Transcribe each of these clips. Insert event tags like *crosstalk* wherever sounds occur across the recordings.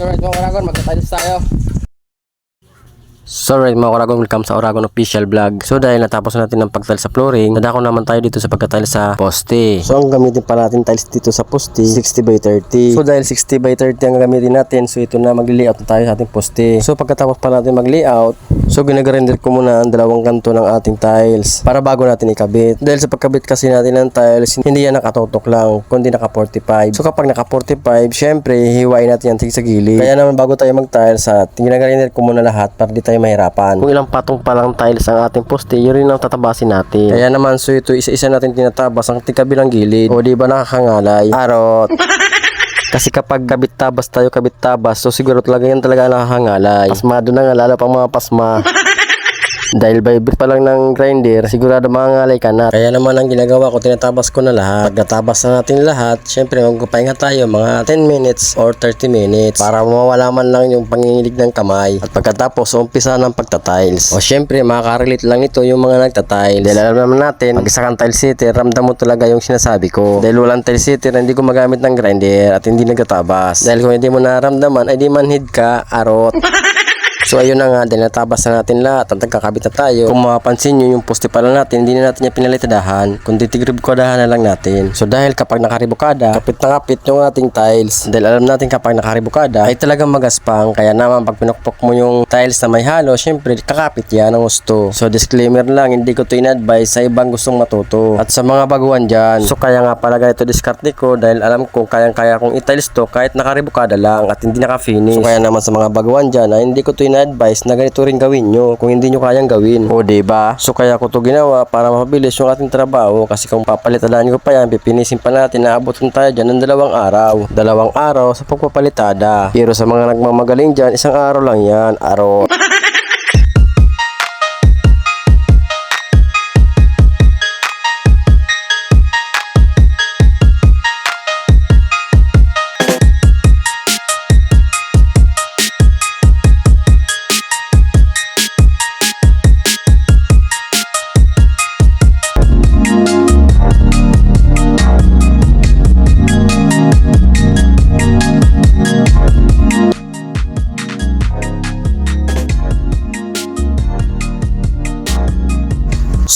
So right mga karagon, magkatalis tayo. So right mga karagon, welcome sa Oragon Official Vlog. So dahil natapos na natin ang pagtile sa flooring, nadako naman tayo dito sa pagkatile sa poste. So ang gamitin pa natin tiles dito sa poste, 60 by 30. So dahil 60 by 30 ang gamitin natin, so ito na mag-layout na tayo sa ating poste. So pagkatapos pa natin mag-layout, so ginag-render ko muna ang dalawang kanto ng ating tiles para bago natin ikabit. Dahil sa pagkabit kasi natin ng tiles, hindi yan nakatutok lang, kundi naka 45. So kapag naka 45, syempre hiwain natin yan tig sa gilid. Kaya naman bago tayo mag-tiles at ginag-render ko muna lahat para di tayo mahirapan. Kung ilang patong pa lang tiles ang ating poste, yun rin ang tatabasin natin. Kaya naman so ito isa-isa natin tinatabas ang tigkabilang gilid. O di ba nakakangalay? Arot. *laughs* Kasi kapag kabit tabas tayo, kabit tabas, so siguro talaga yan talaga nakakangalay. Pasmado na nga, lalo pang mga pasma. *laughs* Dahil vibrate pa lang ng grinder, sigurado mangangalay ka na. Kaya naman ang ginagawa ko, tinatabas ko na lahat. Pag natabas na natin lahat, syempre magpapahinga tayo mga 10 minutes or 30 minutes para mawala man lang yung panginginig ng kamay. At pagkatapos, umpisa ng pagtatiles. O syempre, makakarelate lang ito yung mga nagtatiles. Dahil alam naman natin, pag isa kang tile sitter, ramdam mo talaga yung sinasabi ko. Dahil walang tile sitter, hindi ko magamit ng grinder at hindi nagtatabas. Dahil kung hindi mo naramdaman, ay di manhid ka, arot. *laughs* So ayun na nga, dahil natabas na natin lahat at nagkakabit na tayo. Kung mapapansin nyo, yung poste pala natin, hindi na natin yung pinalitadahan, kundi tigribukadahan na lang natin. So dahil kapag nakaribukada, kapit na kapit yung ating tiles. Dahil alam natin kapag nakaribukada, ay talagang magaspang. Kaya naman pag pinukpok mo yung tiles na may halo, syempre kakapit yan ang gusto. So disclaimer lang, hindi ko to in-advise sa ibang gustong matuto. At sa mga baguhan dyan, so kaya nga pala ganito diskarte ko dahil alam ko kayang-kaya kong i-tiles to kahit nakaribukada lang at hindi naka-finish. So kaya naman sa mga baguhan dyan, ay hindi ko to in-advise na ganito rin gawin nyo kung hindi nyo kayang gawin. O diba? So kaya ko to ginawa para mapabilis yung ating trabaho kasi kung papalitadan ko pa yan, pipinisin pa natin na abutin tayo dyan ng dalawang araw. Dalawang araw sa pagpapalitada. Pero sa mga nagmamagaling dyan, isang araw lang yan. Araw. *laughs*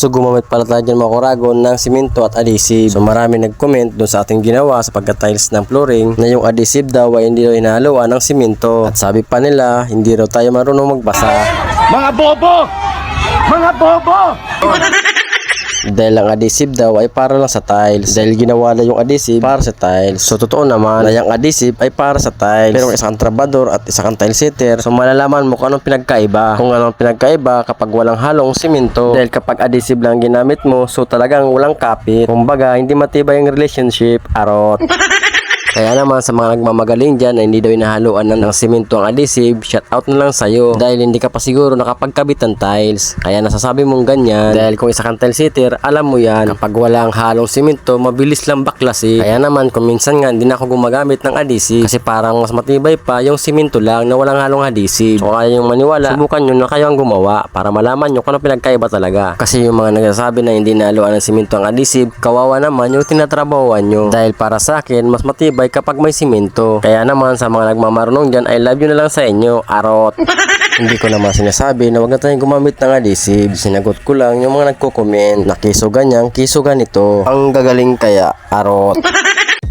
So gumamit pala tayo dyan mga kuragon ng simento at adhesive. So marami nag-comment doon sa ating ginawa sa pagka-tiles ng flooring na yung adhesive daw ay hindi daw inahaluan ng simento. At sabi pa nila, hindi raw tayo marunong magbasa. Mga bobo! Mga bobo! *laughs* Dahil ang adhesive daw ay para lang sa tiles. Dahil ginawa na yung adhesive para sa tiles. So totoo naman na yung adhesive ay para sa tiles. Pero isang trabador at isang tile sitter, so malalaman mo kung anong pinagkaiba. Kung anong pinagkaiba kapag walang halong simento. Dahil kapag adhesive lang ginamit mo, so talagang walang kapit. Kumbaga, hindi matibay ang relationship. Arot. *laughs* Kaya naman sa mga nagmamagaling dyan na hindi daw inahaluan ng, ng simento ang adhesive, shout out na lang sa'yo. Dahil hindi ka pa siguro nakapagkabit ng tiles. Kaya nasasabi mong ganyan. Dahil kung isa kang tile sitter, alam mo yan. Kapag walang halong simento, mabilis lang baklasi. Kaya naman kung minsan nga hindi na ako gumagamit ng adhesive. Kasi parang mas matibay pa yung simento lang na walang halong adhesive. So kaya yung maniwala, subukan nyo na kayo ang gumawa para malaman nyo kung ano pinagkaiba talaga. Kasi yung mga nagsasabi na hindi nahaluan ng simento ang adhesive, kawawa naman yung tinatrabahuan nyo. Dahil para sa akin, mas matibay kapag may simento. Kaya naman sa mga nagmamarunong dyan, I love you na lang sa inyo, arot. *laughs* Hindi ko naman sinasabi na huwag na tayong gumamit ng adhesive. Sinagot ko lang yung mga nagko-comment na kiso ganyan, kiso ganito. Ang gagaling kaya, arot. *laughs*